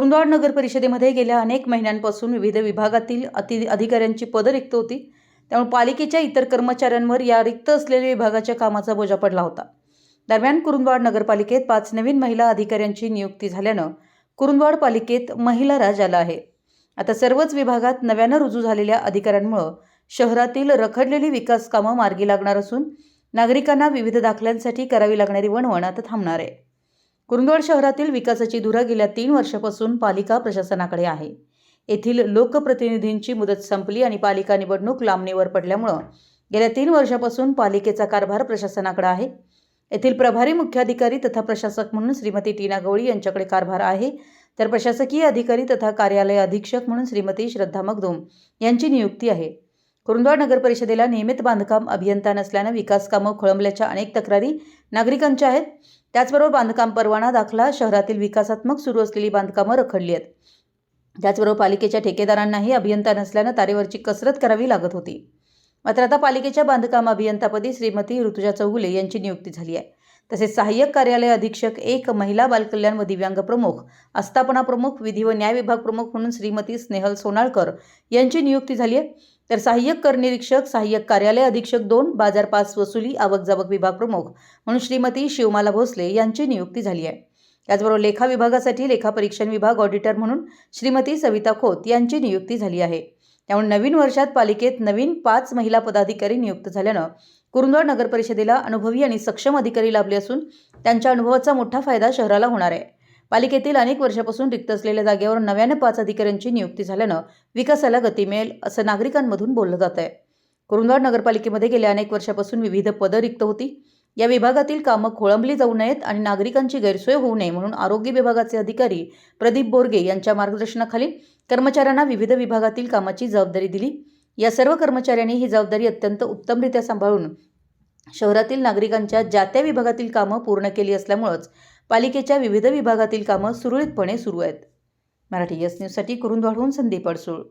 कुरुंदवाड नगर परिषदेमध्ये गेल्या अनेक महिन्यांपासून विविध विभागातील अति अधिकाऱ्यांची पदं रिक्त होती. त्यामुळे पालिकेच्या इतर कर्मचाऱ्यांवर या रिक्त असलेल्या विभागाच्या कामाचा बोजा पडला होता. दरम्यान कुरुंदवाड नगरपालिकेत पाच नवीन महिला अधिकाऱ्यांची नियुक्ती झाल्यानं कुरुंदवाड पालिकेत महिला राज आला आहे. आता सर्वच विभागात नव्यानं रुजू झालेल्या अधिकाऱ्यांमुळं शहरातील रखडलेली विकास कामं मार्गी लागणार असून नागरिकांना विविध दाखल्यांसाठी करावी लागणारी वणवण आता थांबणार आहे. कुरुंदवाड शहरातील विकासाची धुरा गेल्या तीन वर्षापासून पालिका प्रशासनाकडे आहे. येथील लोकप्रतिनिधींची मुदत संपली आणि पालिका निवडणूक लांबणीवर पडल्यामुळं गेल्या तीन वर्षापासून पालिकेचा कारभार प्रशासनाकडे आहे. येथील प्रभारी मुख्याधिकारी तथा प्रशासक म्हणून श्रीमती टीना गवळी यांच्याकडे कारभार आहे. तर प्रशासकीय अधिकारी तथा कार्यालय अधीक्षक म्हणून श्रीमती श्रद्धा मगदुम यांची नियुक्ती आहे. कुरुंदवाड नगर परिषदेला नियमित बांधकाम अभियंता नसल्यानं विकास कामं खोळंबल्याच्या अनेक तक्रारी नागरिकांच्या आहेत. त्याचबरोबर बांधकाम परवाना दाखला शहरातील विकासात्मक सुरू असलेली बांधकामं रखडली आहेत. त्याचबरोबर पालिकेच्या ठेकेदारांनाही अभियंता नसल्यानं तारेवरची कसरत करावी लागत होती. मात्र आता पालिकेच्या बांधकाम अभियंतापदी श्रीमती ऋतुजा चौगुले यांची नियुक्ती झाली आहे. तसेच सहाय्यक कार्यालय अधीक्षक एक महिला बालकल्याण व दिव्यांग प्रमुख आस्थापना प्रमुख विधी व न्याय विभाग प्रमुख म्हणून श्रीमती स्नेहल सोनाळकर यांची नियुक्ती झाली आहे. तर सहाय्यक कर निरीक्षक सहाय्यक कार्यालय अधीक्षक दोन बाजार पास वसुली आवक जावक विभाग प्रमुख म्हणून श्रीमती शिवमाला भोसले यांची नियुक्ती झाली आहे. त्याचबरोबर लेखा विभागासाठी लेखा परीक्षण विभाग ऑडिटर म्हणून श्रीमती सविता खोत यांची नियुक्ती झाली आहे. त्यामुळे नवीन वर्षात पालिकेत नवीन पाच महिला पदाधिकारी नियुक्त झाल्यानं कुरुंदवाड नगर परिषदेला अनुभवी आणि सक्षम अधिकारी लाभले असून त्यांच्या अनुभवाचा मोठा फायदा शहराला होणार आहे. पालिकेतील अनेक वर्षापासून रिक्त असलेल्या जागेवर नव्याने पाच अधिकाऱ्यांची नियुक्ती झाल्यानं विकासाला गती मिळेल असं नागरिकांमधून बोललं जात आहे कुरुंदवाड नगरपालिकेमध्ये गेल्या अनेक वर्षापासून विविध पदं रिक्त होती. या विभागातील कामं खोळंबली जाऊ नयेत आणि नागरिकांची गैरसोय होऊ नये म्हणून आरोग्य विभागाचे अधिकारी प्रदीप बोरगे यांच्या मार्गदर्शनाखाली कर्मचाऱ्यांना विविध विभागातील कामाची जबाबदारी दिली. या सर्व कर्मचाऱ्यांनी ही जबाबदारी अत्यंत उत्तमरित्या सांभाळून शहरातील नागरिकांच्या ज्या त्या विभागातील कामं पूर्ण केली असल्यामुळंच पालिकेच्या विविध विभागातील कामं सुरळीतपणे सुरू आहेत. मराठी यस न्यूजसाठी कुरुंदवाडहून संदीप अडसूळ.